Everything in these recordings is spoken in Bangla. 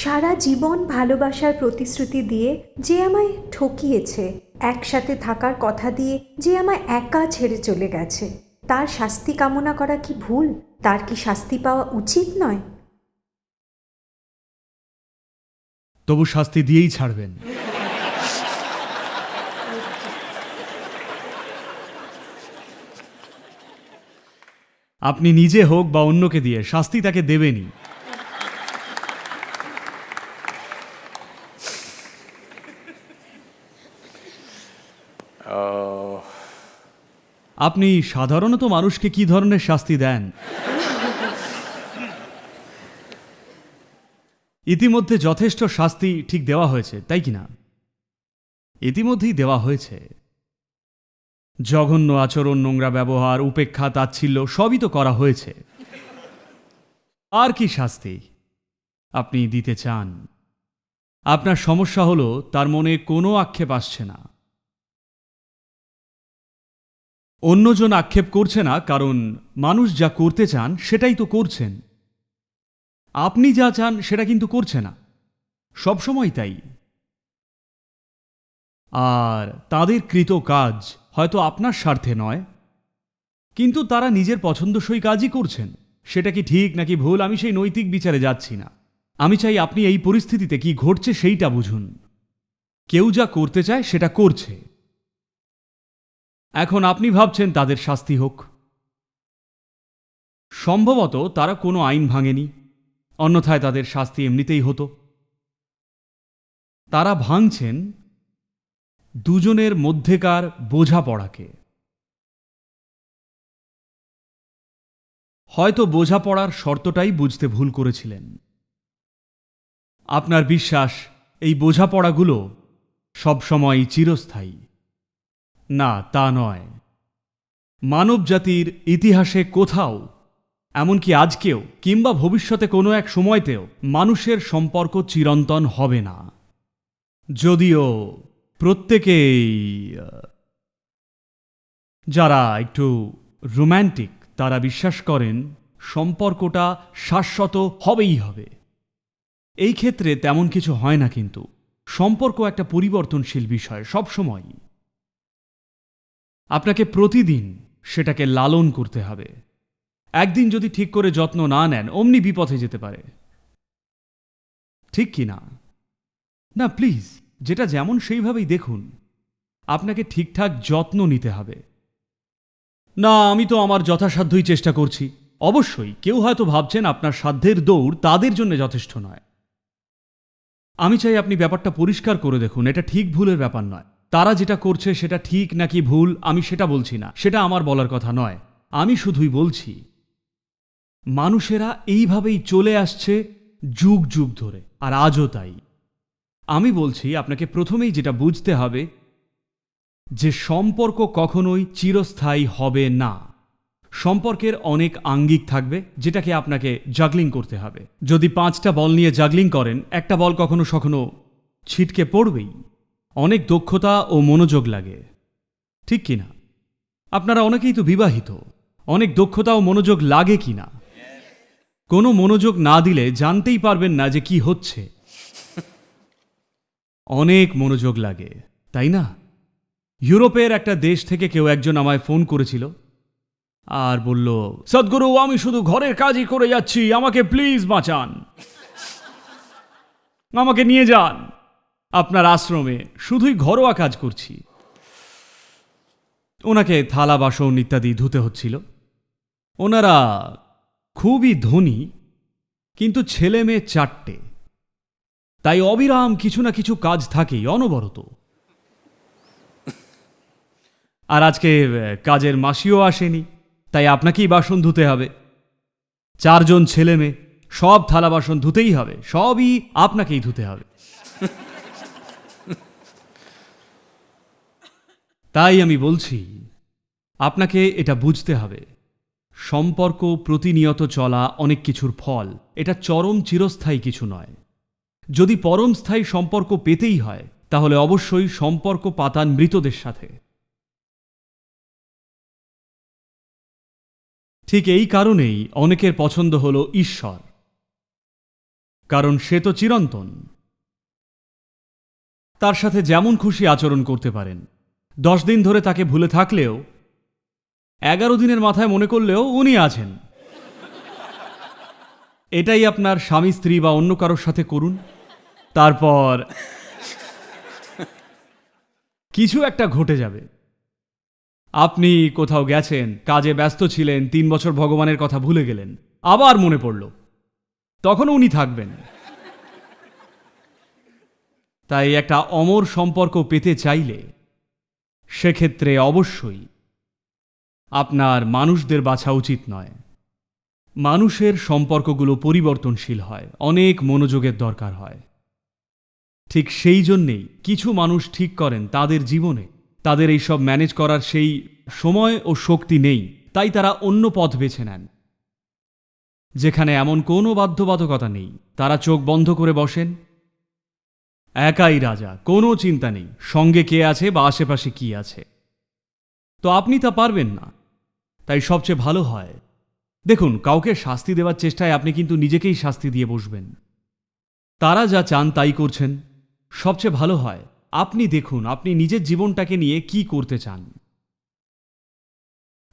সারা জীবন ভালোবাসার প্রতিশ্রুতি দিয়ে যে আমায় ঠকিয়েছে, একসাথে থাকার কথা দিয়ে যে আমায় একা ছেড়ে চলে গেছে, তার শাস্তি কামনা করা কি ভুল? তার কি শাস্তি পাওয়া উচিত নয়? তবু শাস্তি দিয়েই ছাড়বেন। আপনি নিজে হোক বা অন্যকে দিয়ে, শাস্তি তাকে দেবেনই। আপনি সাধারণত মানুষকে কি ধরনের শাস্তি দেন? ইতিমধ্যে যথেষ্ট শাস্তি ঠিক দেওয়া হয়েছে, তাই কি না ইতিমধ্যেই দেওয়া হয়েছে। জঘন্য আচরণ, নোংরা ব্যবহার, উপেক্ষা, তাচ্ছিল্য, সবই তো করা হয়েছে। আর কি শাস্তি আপনি দিতে চান? আপনার সমস্যা হলো, তার মনে কোনো আক্ষেপ আসছে না। অন্যজন আক্ষেপ করছে না, কারণ মানুষ যা করতে চান সেটাই তো করছেন। আপনি যা চান সেটা কিন্তু করছে না। সবসময় তাই। আর তাদের কৃত কাজ হয়তো আপনার স্বার্থে নয়, কিন্তু তারা নিজের পছন্দসই কাজই করছেন। সেটা কি ঠিক নাকি ভুল? আমি সেই নৈতিক বিচারে যাচ্ছি না। আমি চাই আপনি এই পরিস্থিতিতে কি ঘটছে সেইটা বুঝুন। কেউ যা করতে চায় সেটা করছে। এখন আপনি ভাবছেন তাদের শাস্তি হোক। সম্ভবত তারা কোনো আইন ভাঙেনি। অন্যথায় তাদের শাস্তি এমনিতেই হতো। তারা ভাঙছেন দুজনের মধ্যেকার বোঝাপড়াকে। হয়তো বোঝাপড়ার শর্তটাই বুঝতে ভুল করেছিলেন। আপনার বিশ্বাস, এই বোঝাপড়াগুলো সবসময়ই চিরস্থায়ী। না, তা নয়। মানবজাতির ইতিহাসে কোথাও, এমনকি আজকেও, কিংবা ভবিষ্যতে কোনো এক সময়তেও, মানুষের সম্পর্ক চিরন্তন হবে না। যদিও প্রত্যেকেই, যারা একটু রোম্যান্টিক, তারা বিশ্বাস করেন, সম্পর্কটা শাশ্বত হবেই হবে। এই ক্ষেত্রে তেমন কিছু হয় না কিন্তু। সম্পর্ক একটা পরিবর্তনশীল বিষয় সবসময় আপনাকে প্রতিদিন সেটাকে লালন করতে হবে। একদিন যদি ঠিক করে যত্ন না নেন, অমনি বিপথে যেতে পারে। ঠিক কি না? না, প্লিজ, যেটা যেমন সেইভাবেই দেখুন। আপনাকে ঠিকঠাক যত্ন নিতে হবে। না, আমি তো আমার যথাসাধ্যই চেষ্টা করছি। অবশ্যই, কেউ হয়তো ভাবছেন আপনার সাধ্যের দৌড় তাদের জন্য যথেষ্ট নয়। আমি চাই আপনি ব্যাপারটা পরিষ্কার করে দেখুন, এটা ঠিক ভুলের ব্যাপার নয়। তারা যেটা করছে সেটা ঠিক নাকি ভুল, আমি সেটা বলছি না। সেটা আমার বলার কথা নয়। আমি শুধুই বলছি, মানুষেরা এইভাবেই চলে আসছে যুগ যুগ ধরে, আর আজও তাই। আমি বলছি, আপনাকে প্রথমেই যেটা বুঝতে হবে, যে সম্পর্ক কখনোই চিরস্থায়ী হবে না। সম্পর্কের অনেক আঙ্গিক থাকবে, যেটাকে আপনাকে জাগলিং করতে হবে। যদি পাঁচটা বল নিয়ে জাগলিং করেন, একটা বল কখনো কখনো ছিটকে পড়বেই। অনেক দক্ষতা ও মনোযোগ লাগে। ঠিক কি না? আপনারা অনেকেই তো বিবাহিত। অনেক দক্ষতা ও মনোযোগ লাগে কি না? কোনো মনোযোগ না দিলে জানতেই পারবেন না যে কি হচ্ছে। অনেক মনোযোগ লাগে, তাই না? ইউরোপের একটা দেশ থেকে কেউ একজন আমায় ফোন করেছিল আর বলল, সদ্গুরু, আমি শুধু ঘরের কাজই করে যাচ্ছি, আমাকে প্লিজ বাঁচান। আমাকে নিয়ে যান। আপনার আশ্রমে, শুধুই ঘরোয়া কাজ করছি। ওনাকে থালা, বাসন ইত্যাদি ধুতে হচ্ছিল। ওনারা খুবই ধনী, কিন্তু ছেলে মেয়ে চারটে। তাই অবিরাম কিছু না কিছু কাজ থাকেই, অনবরত। আর আজকে কাজের মাসিও আসেনি, তাই আপনাকেই বাসন ধুতে হবে। চারজন ছেলে মেয়ে, সব থালা, বাসন ধুতেই হবে, সবই আপনাকেই ধুতে হবে। তাই আমি বলছি, আপনাকে এটা বুঝতে হবে। সম্পর্ক প্রতিনিয়ত চলা অনেক কিছুর ফল, এটা চরম চিরস্থায়ী কিছু নয়। যদি পরম স্থায়ী সম্পর্ক পেতেই হয়, তাহলে অবশ্যই সম্পর্ক পাতান মৃতদের সাথে। ঠিক এই কারণেই অনেকের পছন্দ হল ঈশ্বর। কারণ সে তো চিরন্তন। তার সাথে যেমন খুশি আচরণ করতে পারেন। দশ দিন ধরে তাকে ভুলে থাকলেও, এগারো দিনের মাথায় মনে করলেও উনি আছেন। এটাই আপনার স্বামী, স্ত্রী বা অন্য কারোর সাথে করুন। তারপর কিছু একটা ঘটে যাবে। আপনি কোথাও গেছেন, কাজে ব্যস্ত ছিলেন, তিন বছর ভগবানের কথা ভুলে গেলেন, আবার মনে পড়ল। তখন উনি থাকবেন। তাই একটা অমর সম্পর্ক পেতে চাইলে সেক্ষেত্রে অবশ্যই আপনার মানুষদের বাছা উচিত নয়। মানুষের সম্পর্কগুলো পরিবর্তনশীল হয়, অনেক মনোযোগের দরকার হয়। ঠিক সেই জন্যেই কিছু মানুষ ঠিক করেন তাদের জীবনে, তাদের এই সব ম্যানেজ করার সেই সময় ও শক্তি নেই, তাই তারা অন্য পথ বেছে নেন। যেখানে এমন কোনো বাধ্যবাধকতা নেই, তারা চোখ বন্ধ করে বসেন একাই রাজা, কোনো চিন্তা নেই। সঙ্গে কে আছে বা আশেপাশে কি আছে? তো আপনি তা পারবেন না। তাই সবচেয়ে ভালো হয়। দেখুন, কাউকে শাস্তি দেওয়ার চেষ্টায় আপনি কিন্তু নিজেকেই শাস্তি দিয়ে বসবেন। তারা যা চান তাই করছেন। সবচেয়ে ভালো হয়, আপনি দেখুন, আপনি নিজের জীবনটাকে নিয়ে কি করতে চান।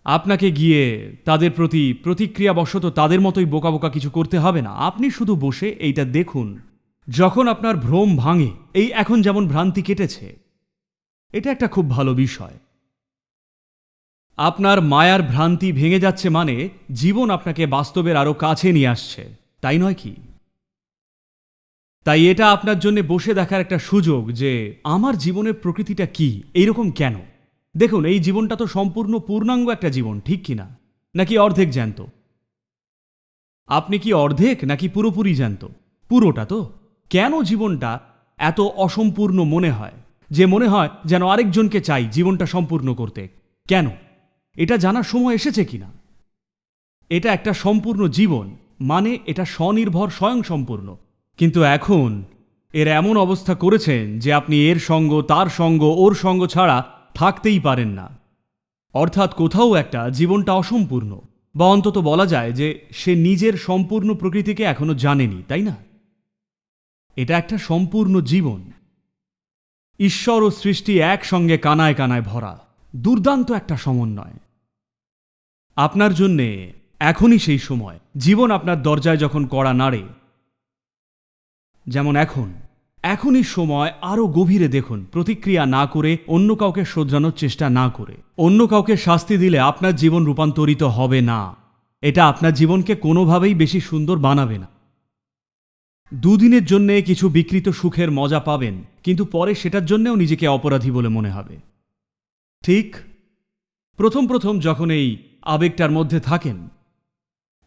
আপনাকে গিয়ে তাদের প্রতি প্রতিক্রিয়াবশত তাদের মতোই বোকা বোকা কিছু করতে হবে না। আপনি শুধু বসে এইটা দেখুন। যখন আপনার ভ্রম ভাঙে, এই এখন যেমন ভ্রান্তি কেটেছে, এটা একটা খুব ভালো বিষয়। আপনার মায়ার ভ্রান্তি ভেঙে যাচ্ছে মানে জীবন আপনাকে বাস্তবের আরও কাছে নিয়ে আসছে, তাই নয় কি? তাই এটা আপনার জন্য বসে দেখার একটা সুযোগ যে আমার জীবনের প্রকৃতিটা কি এইরকম কেন? দেখুন, এই জীবনটা তো সম্পূর্ণ পূর্ণাঙ্গ একটা জীবন, ঠিক কিনা নাকি অর্ধেক জ্যান্ত? আপনি কি অর্ধেক নাকি পুরোপুরি জ্যান্ত? পুরোটা তো? কেন জীবনটা এত অসম্পূর্ণ মনে হয়? যে মনে হয় যেন আরেকজনকে চাই জীবনটা সম্পূর্ণ করতে। কেন? এটা জানার সময় এসেছে কিনা? এটা একটা সম্পূর্ণ জীবন মানে এটা স্বনির্ভর স্বয়ংসম্পূর্ণ। কিন্তু এখন এর এমন অবস্থা করেছেন যে আপনি এর সঙ্গ, তার সঙ্গ, ওর সঙ্গ ছাড়া থাকতেই পারেন না। অর্থাৎ কোথাও একটা জীবনটা অসম্পূর্ণ। বা অন্তত বলা যায় যে সে নিজের সম্পূর্ণ প্রকৃতিকে এখনও জানেনি, তাই না? এটা একটা সম্পূর্ণ জীবন। ঈশ্বর ও সৃষ্টি একসঙ্গে কানায় কানায় ভরা। দুর্দান্ত একটা সমন্বয়। আপনার জন্যে এখনই সেই সময়। জীবন আপনার দরজায় যখন কড়া নাড়ে, যেমন এখন, এখনই সময় আরও গভীরে দেখুন, প্রতিক্রিয়া না করে অন্য কাউকে শোধরানোর চেষ্টা না করে। অন্য কাউকে শাস্তি দিলে আপনার জীবন রূপান্তরিত হবে না। এটা আপনার জীবনকে কোনোভাবেই বেশি সুন্দর বানাবে না। দুদিনের জন্যে কিছু বিকৃত সুখের মজা পাবেন, কিন্তু পরে সেটার জন্যেও নিজেকে অপরাধী বলে মনে হবে। ঠিক প্রথম প্রথম যখন এই আবেগটার মধ্যে থাকেন,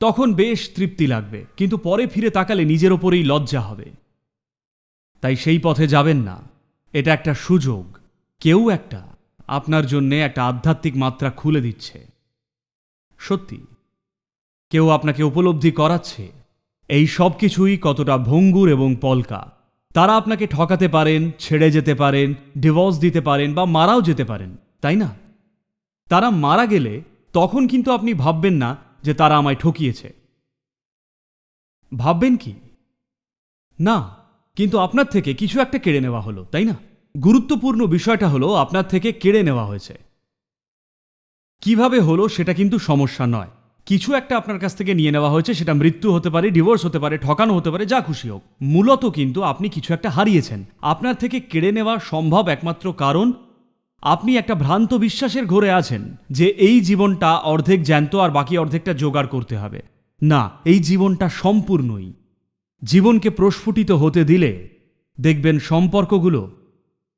তখন বেশ তৃপ্তি লাগবে, কিন্তু পরে ফিরে তাকালে নিজের ওপরেই লজ্জা হবে। তাই সেই পথে যাবেন না। এটা একটা সুযোগ, কেউ একটা আপনার জন্যে একটা আধ্যাত্মিক মাত্রা খুলে দিচ্ছে। সত্যি, কেউ আপনাকে উপলব্ধি করাচ্ছে। এই সব কিছুই কতটা ভঙ্গুর এবং পলকা। তারা আপনাকে ঠকাতে পারেন, ছেড়ে যেতে পারেন ডিভোর্স দিতে পারেন বা মারাও যেতে পারেন, তাই না? তারা মারা গেলে তখন কিন্তু আপনি ভাববেন না যে তারা আমায় ঠকিয়েছে। ভাববেন কি? না, কিন্তু আপনার থেকে কিছু একটা কেড়ে নেওয়া হলো, তাই না? গুরুত্বপূর্ণ বিষয়টা হলো আপনার থেকে কেড়ে নেওয়া হয়েছে। কীভাবে হলো সেটা কিন্তু সমস্যা নয়। কিছু একটা আপনার কাছ থেকে নিয়ে নেওয়া হয়েছে, সেটা মৃত্যু হতে পারে ডিভোর্স হতে পারে, ঠকানো হতে পারে, যা খুশি হোক। মূলত কিন্তু আপনি কিছু একটা হারিয়েছেন। আপনার থেকে কেড়ে নেওয়া সম্ভব একমাত্র কারণ, আপনি একটা ভ্রান্ত বিশ্বাসের ঘরে আছেন যে এই জীবনটা অর্ধেক জ্যান্ত আর বাকি অর্ধেকটা জোগাড় করতে হবে। না, এই জীবনটা সম্পূর্ণই। জীবনকে প্রস্ফুটিত হতে দিলে দেখবেন সম্পর্কগুলো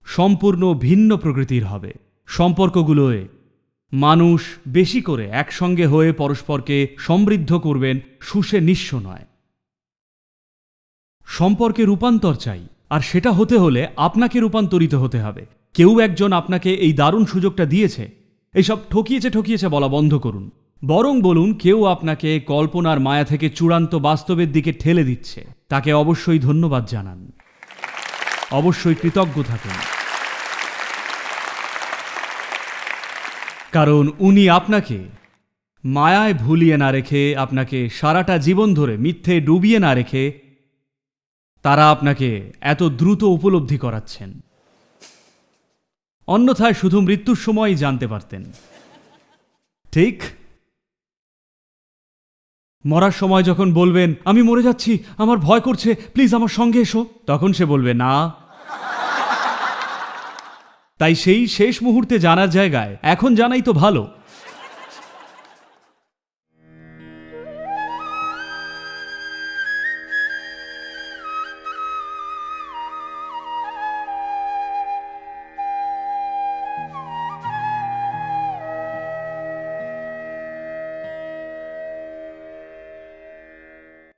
সম্পূর্ণ ভিন্ন প্রকৃতির হবে। সম্পর্কগুলোয় মানুষ বেশি করে একসঙ্গে হয়ে পরস্পরকে সমৃদ্ধ করবেন সুষে নিঃস্ব নয়। সম্পর্কে রূপান্তর চাই, আর সেটা হতে হলে আপনাকে রূপান্তরিত হতে হবে। কেউ একজন আপনাকে এই দারুণ সুযোগটা দিয়েছে এইসব ঠকিয়েছে ঠকিয়েছে বলা বন্ধ করুন। বরং বলুন, কেউ আপনাকে কল্পনার মায়া থেকে চূড়ান্ত বাস্তবের দিকে ঠেলে দিচ্ছে। তাকে অবশ্যই ধন্যবাদ জানান। অবশ্যই কৃতজ্ঞ থাকুন। কারণ উনি আপনাকে মায়ায় ভুলিয়ে না রেখে, আপনাকে সারাটা জীবন ধরে মিথ্যে ডুবিয়ে না রেখে তারা আপনাকে এত দ্রুত উপলব্ধি করাচ্ছেন। অন্যথায় শুধু মৃত্যুর সময়ই জানতে পারতেন। ঠিক? মরার সময় যখন বলবেন, আমি মরে যাচ্ছি, আমার ভয় করছে, প্লিজ আমার সঙ্গে এসো, তখন সে বলবে, না তাই সেই শেষ মুহূর্তে জানার জায়গায় এখন জানাই তো ভালো।